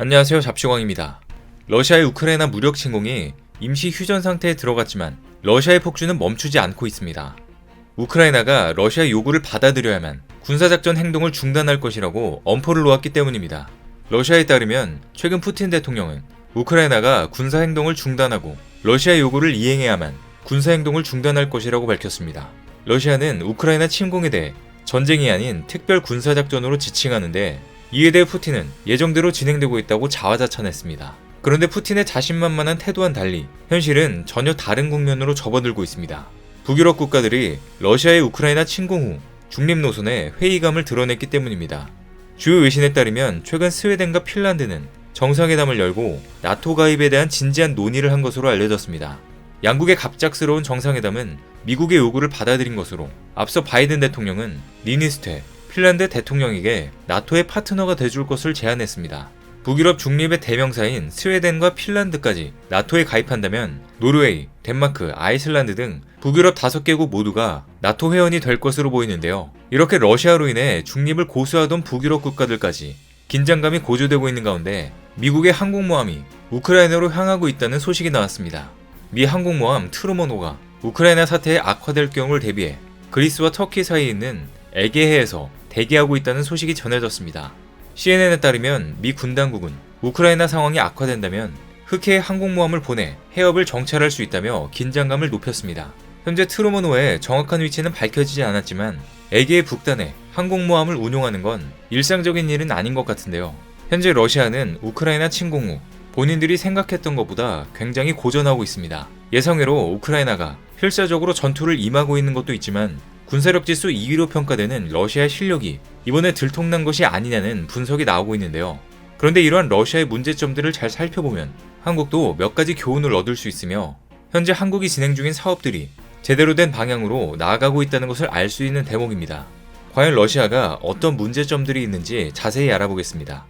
안녕하세요 잡시광입니다. 러시아의 우크라이나 무력 침공이 임시 휴전 상태에 들어갔지만 러시아의 폭주는 멈추지 않고 있습니다. 우크라이나가 러시아 요구를 받아들여야만 군사작전 행동을 중단할 것이라고 엄포를 놓았기 때문입니다. 러시아에 따르면 최근 푸틴 대통령은 우크라이나가 군사 행동을 중단하고 러시아 요구를 이행해야만 군사 행동을 중단할 것이라고 밝혔습니다. 러시아는 우크라이나 침공에 대해 전쟁이 아닌 특별 군사작전으로 지칭하는데 이에 대해 푸틴은 예정대로 진행되고 있다고 자화자찬했습니다. 그런데 푸틴의 자신만만한 태도와는 달리 현실은 전혀 다른 국면으로 접어들고 있습니다. 북유럽 국가들이 러시아의 우크라이나 침공 후 중립 노선에 회의감을 드러냈기 때문입니다. 주요 외신에 따르면 최근 스웨덴과 핀란드는 정상회담을 열고 나토 가입에 대한 진지한 논의를 한 것으로 알려졌습니다. 양국의 갑작스러운 정상회담은 미국의 요구를 받아들인 것으로 앞서 바이든 대통령은 니니스테 핀란드 대통령에게 나토의 파트너가 돼줄 것을 제안했습니다. 북유럽 중립의 대명사인 스웨덴과 핀란드까지 나토에 가입한다면 노르웨이, 덴마크, 아이슬란드 등 북유럽 5개국 모두가 나토 회원이 될 것으로 보이는데요. 이렇게 러시아로 인해 중립을 고수하던 북유럽 국가들까지 긴장감이 고조되고 있는 가운데 미국의 항공모함이 우크라이나로 향하고 있다는 소식이 나왔습니다. 미 항공모함 트루먼호가 우크라이나 사태에 악화될 경우를 대비해 그리스와 터키 사이에 있는 에게해에서 대기하고 있다는 소식이 전해졌습니다. CNN에 따르면 미 군 당국은 우크라이나 상황이 악화된다면 흑해 항공모함을 보내 해협을 정찰할 수 있다며 긴장감을 높였습니다. 현재 트루먼호의 정확한 위치는 밝혀지지 않았지만 에게해 북단에 항공모함을 운용하는 건 일상적인 일은 아닌 것 같은데요. 현재 러시아는 우크라이나 침공 후 본인들이 생각했던 것보다 굉장히 고전하고 있습니다. 예상외로 우크라이나가 필사적으로 전투를 임하고 있는 것도 있지만 군사력 지수 2위로 평가되는 러시아의 실력이 이번에 들통난 것이 아니냐는 분석이 나오고 있는데요. 그런데 이러한 러시아의 문제점들을 잘 살펴보면 한국도 몇 가지 교훈을 얻을 수 있으며 현재 한국이 진행 중인 사업들이 제대로 된 방향으로 나아가고 있다는 것을 알 수 있는 대목입니다. 과연 러시아가 어떤 문제점들이 있는지 자세히 알아보겠습니다.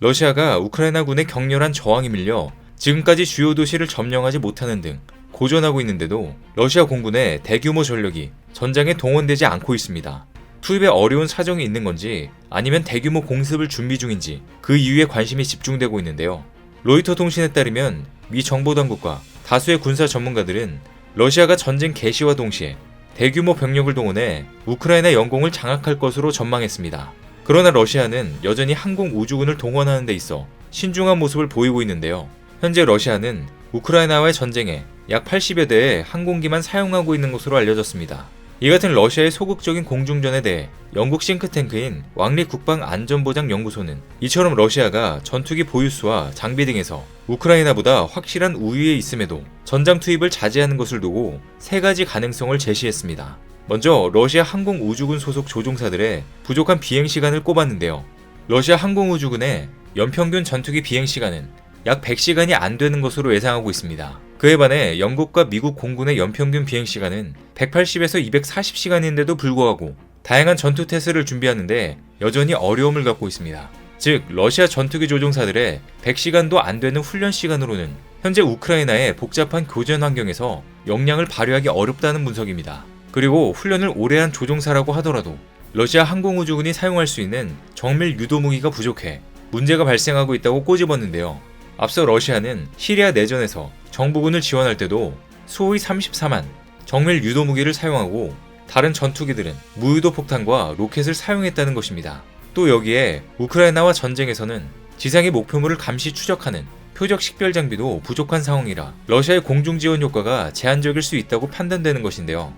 러시아가 우크라이나군의 격렬한 저항에 밀려 지금까지 주요 도시를 점령하지 못하는 등 고전하고 있는데도 러시아 공군의 대규모 전력이 전장에 동원되지 않고 있습니다. 투입에 어려운 사정이 있는 건지 아니면 대규모 공습을 준비 중인지 그 이유에 관심이 집중되고 있는데요. 로이터 통신에 따르면 미 정보당국과 다수의 군사 전문가들은 러시아가 전쟁 개시와 동시에 대규모 병력을 동원해 우크라이나 영공을 장악할 것으로 전망했습니다. 그러나 러시아는 여전히 항공 우주군을 동원하는 데 있어 신중한 모습을 보이고 있는데요. 현재 러시아는 우크라이나와의 전쟁에 약 80여 대의 항공기만 사용하고 있는 것으로 알려졌습니다. 이 같은 러시아의 소극적인 공중전에 대해 영국 싱크탱크인 왕리 국방안전보장연구소는 이처럼 러시아가 전투기 보유수와 장비 등에서 우크라이나보다 확실한 우위에 있음에도 전장 투입을 자제하는 것을 두고 세 가지 가능성을 제시했습니다. 먼저 러시아 항공우주군 소속 조종사들의 부족한 비행 시간을 꼽았는데요. 러시아 항공우주군의 연평균 전투기 비행 시간은 약 100시간이 안 되는 것으로 예상하고 있습니다. 그에 반해 영국과 미국 공군의 연평균 비행 시간은 180에서 240시간인데도 불구하고 다양한 전투 태세를 준비하는데 여전히 어려움을 갖고 있습니다. 즉, 러시아 전투기 조종사들의 100시간도 안 되는 훈련 시간으로는 현재 우크라이나의 복잡한 교전 환경에서 역량을 발휘하기 어렵다는 분석입니다. 그리고 훈련을 오래 한 조종사라고 하더라도 러시아 항공우주군이 사용할 수 있는 정밀 유도 무기가 부족해 문제가 발생하고 있다고 꼬집었는데요. 앞서 러시아는 시리아 내전에서 정부군을 지원할 때도 수호의 34만 정밀 유도 무기를 사용하고 다른 전투기들은 무유도 폭탄과 로켓을 사용했다는 것입니다. 또 여기에 우크라이나와 전쟁에서는 지상의 목표물을 감시 추적하는 표적 식별 장비도 부족한 상황이라 러시아의 공중 지원 효과가 제한적일 수 있다고 판단되는 것인데요.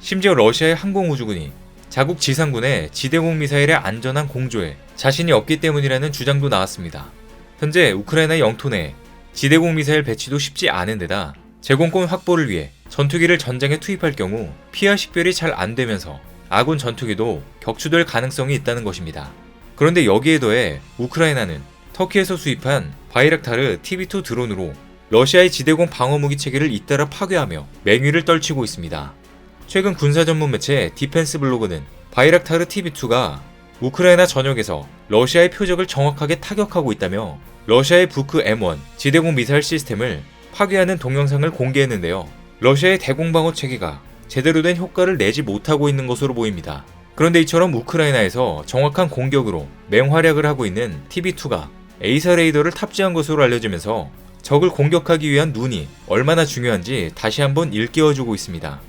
심지어 러시아의 항공우주군이 자국 지상군의 지대공 미사일의 안전한 공조에 자신이 없기 때문이라는 주장도 나왔습니다. 현재 우크라이나 영토 내 지대공 미사일 배치도 쉽지 않은 데다 제공권 확보를 위해 전투기를 전장에 투입할 경우 피하 식별이 잘 안 되면서 아군 전투기도 격추될 가능성이 있다는 것입니다. 그런데 여기에 더해 우크라이나는 터키에서 수입한 바이락타르 TB2 드론으로 러시아의 지대공 방어무기 체계를 잇따라 파괴하며 맹위를 떨치고 있습니다. 최근 군사 전문 매체 디펜스 블로그는 바이락타르 TB2가 우크라이나 전역에서 러시아의 표적을 정확하게 타격하고 있다며 러시아의 부크 M1 지대공 미사일 시스템을 파괴하는 동영상을 공개했는데요. 러시아의 대공방어 체계가 제대로 된 효과를 내지 못하고 있는 것으로 보입니다. 그런데 이처럼 우크라이나에서 정확한 공격으로 맹활약을 하고 있는 TB2가 에이사 레이더를 탑재한 것으로 알려지면서 적을 공격하기 위한 눈이 얼마나 중요한지 다시 한번 일깨워주고 있습니다.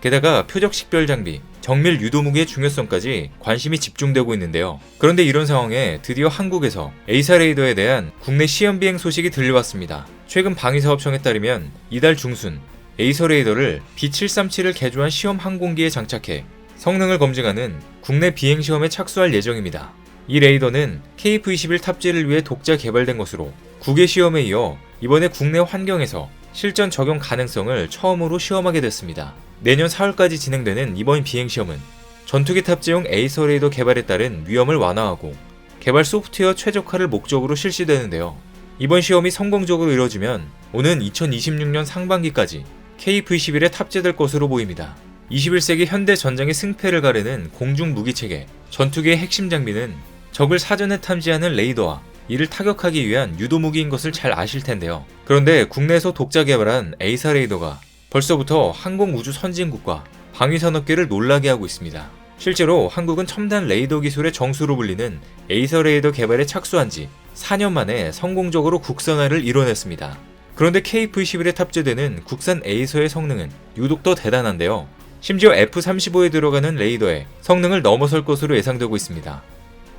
게다가 표적 식별 장비, 정밀 유도무기의 중요성까지 관심이 집중되고 있는데요. 그런데 이런 상황에 드디어 한국에서 에이사 레이더에 대한 국내 시험 비행 소식이 들려왔습니다. 최근 방위사업청에 따르면 이달 중순 에이서 레이더를 B737을 개조한 시험 항공기에 장착해 성능을 검증하는 국내 비행 시험에 착수할 예정입니다. 이 레이더는 KF-21 탑재를 위해 독자 개발된 것으로 국외 시험에 이어 이번에 국내 환경에서 실전 적용 가능성을 처음으로 시험하게 됐습니다. 내년 4월까지 진행되는 이번 비행시험은 전투기 탑재용 에이서 레이더 개발에 따른 위험을 완화하고 개발 소프트웨어 최적화를 목적으로 실시되는데요. 이번 시험이 성공적으로 이뤄지면 오는 2026년 상반기까지 KV-11에 탑재될 것으로 보입니다. 21세기 현대 전장의 승패를 가르는 공중 무기 체계, 전투기의 핵심 장비는 적을 사전에 탐지하는 레이더와 이를 타격하기 위한 유도 무기인 것을 잘 아실 텐데요. 그런데 국내에서 독자 개발한 에이사 레이더가 벌써부터 항공우주 선진국과 방위산업계를 놀라게 하고 있습니다. 실제로 한국은 첨단 레이더 기술의 정수로 불리는 에이서 레이더 개발에 착수한 지 4년 만에 성공적으로 국산화를 이뤄냈습니다. 그런데 KV-11에 탑재되는 국산 에이서의 성능은 유독 더 대단한데요. 심지어 F-35에 들어가는 레이더의 성능을 넘어설 것으로 예상되고 있습니다.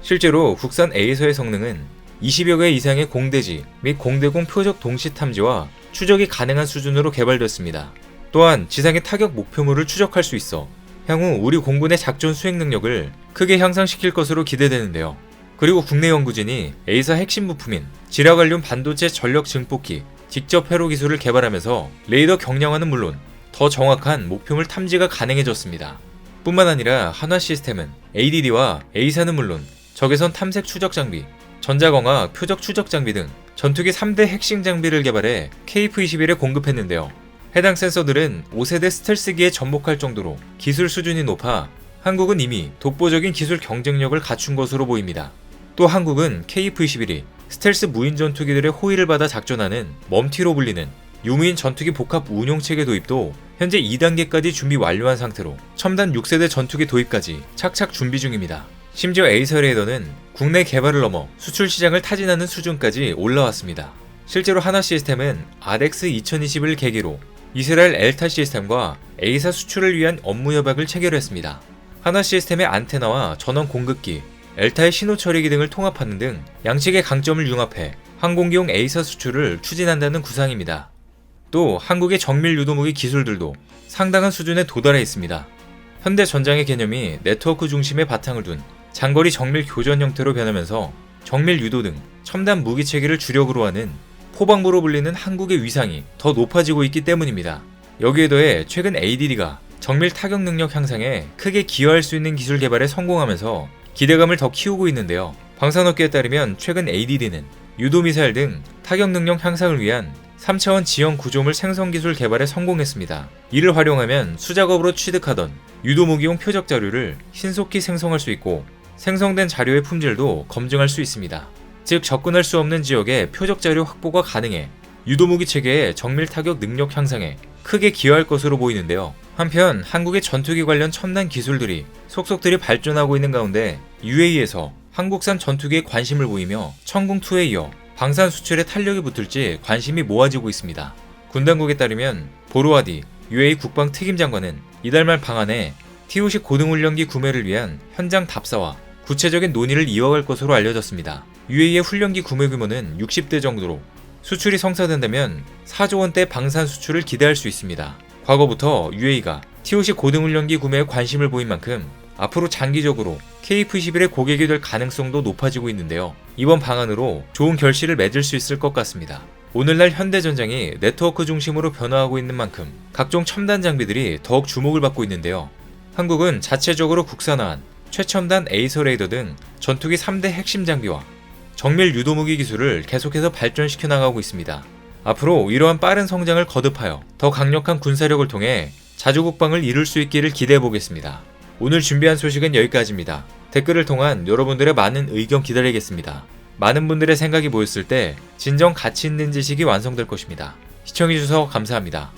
실제로 국산 에이서의 성능은 20여 개 이상의 공대지 및 공대공 표적 동시 탐지와 추적이 가능한 수준으로 개발됐습니다. 또한 지상의 타격 목표물을 추적할 수 있어 향후 우리 공군의 작전 수행 능력을 크게 향상시킬 것으로 기대되는데요. 그리고 국내 연구진이 에이사 핵심 부품인 지라갈륨 반도체 전력 증폭기 직접 회로 기술을 개발하면서 레이더 경량화는 물론 더 정확한 목표물 탐지가 가능해졌습니다. 뿐만 아니라 한화 시스템은 ADD와 A사는 물론 적외선 탐색 추적 장비, 전자광학 표적 추적 장비 등 전투기 3대 핵심 장비를 개발해 KF-21에 공급했는데요. 해당 센서들은 5세대 스텔스기에 접목할 정도로 기술 수준이 높아 한국은 이미 독보적인 기술 경쟁력을 갖춘 것으로 보입니다. 또 한국은 KF-21이 스텔스 무인 전투기들의 호의를 받아 작전하는 멈티로 불리는 유무인 전투기 복합 운용 체계 도입도 현재 2단계까지 준비 완료한 상태로 첨단 6세대 전투기 도입까지 착착 준비 중입니다. 심지어 에이서 레이더는 국내 개발을 넘어 수출 시장을 타진하는 수준까지 올라왔습니다. 실제로 하나 시스템은 아덱스 2020을 계기로 이스라엘 엘타 시스템과 A사 수출을 위한 업무 협약을 체결했습니다. 하나 시스템의 안테나와 전원 공급기, 엘타의 신호 처리기 등을 통합하는 등 양측의 강점을 융합해 항공기용 A사 수출을 추진한다는 구상입니다. 또 한국의 정밀 유도무기 기술들도 상당한 수준에 도달해 있습니다. 현대 전장의 개념이 네트워크 중심의 바탕을 둔 장거리 정밀 교전 형태로 변하면서 정밀 유도 등 첨단 무기 체계를 주력으로 하는 포방부로 불리는 한국의 위상이 더 높아지고 있기 때문입니다. 여기에 더해 최근 ADD가 정밀 타격 능력 향상에 크게 기여할 수 있는 기술 개발에 성공하면서 기대감을 더 키우고 있는데요. 방산업계에 따르면 최근 ADD는 유도미사일 등 타격 능력 향상을 위한 3차원 지형 구조물 생성 기술 개발에 성공했습니다. 이를 활용하면 수작업으로 취득하던 유도무기용 표적 자료를 신속히 생성할 수 있고 생성된 자료의 품질도 검증할 수 있습니다. 즉 접근할 수 없는 지역에 표적 자료 확보가 가능해 유도무기 체계의 정밀 타격 능력 향상에 크게 기여할 것으로 보이는데요. 한편 한국의 전투기 관련 첨단 기술들이 속속들이 발전하고 있는 가운데 UAE에서 한국산 전투기에 관심을 보이며 천궁2에 이어 방산 수출에 탄력이 붙을지 관심이 모아지고 있습니다. 군 당국에 따르면 보르와디 UAE 국방 특임 장관은 이달 말 방안에 T-50 고등훈련기 구매를 위한 현장 답사와 구체적인 논의를 이어갈 것으로 알려졌습니다. UAE의 훈련기 구매 규모는 60대 정도로 수출이 성사된다면 4조 원대 방산 수출을 기대할 수 있습니다. 과거부터 UAE가 T-50 고등훈련기 구매에 관심을 보인 만큼 앞으로 장기적으로 KF-21의 고객이 될 가능성도 높아지고 있는데요. 이번 방안으로 좋은 결실을 맺을 수 있을 것 같습니다. 오늘날 현대전장이 네트워크 중심으로 변화하고 있는 만큼 각종 첨단 장비들이 더욱 주목을 받고 있는데요. 한국은 자체적으로 국산화한 최첨단 에이서 레이더 등 전투기 3대 핵심 장비와 정밀 유도무기 기술을 계속해서 발전시켜 나가고 있습니다. 앞으로 이러한 빠른 성장을 거듭하여 더 강력한 군사력을 통해 자주국방을 이룰 수 있기를 기대해 보겠습니다. 오늘 준비한 소식은 여기까지입니다. 댓글을 통한 여러분들의 많은 의견 기다리겠습니다. 많은 분들의 생각이 모였을 때 진정 가치 있는 지식이 완성될 것입니다. 시청해주셔서 감사합니다.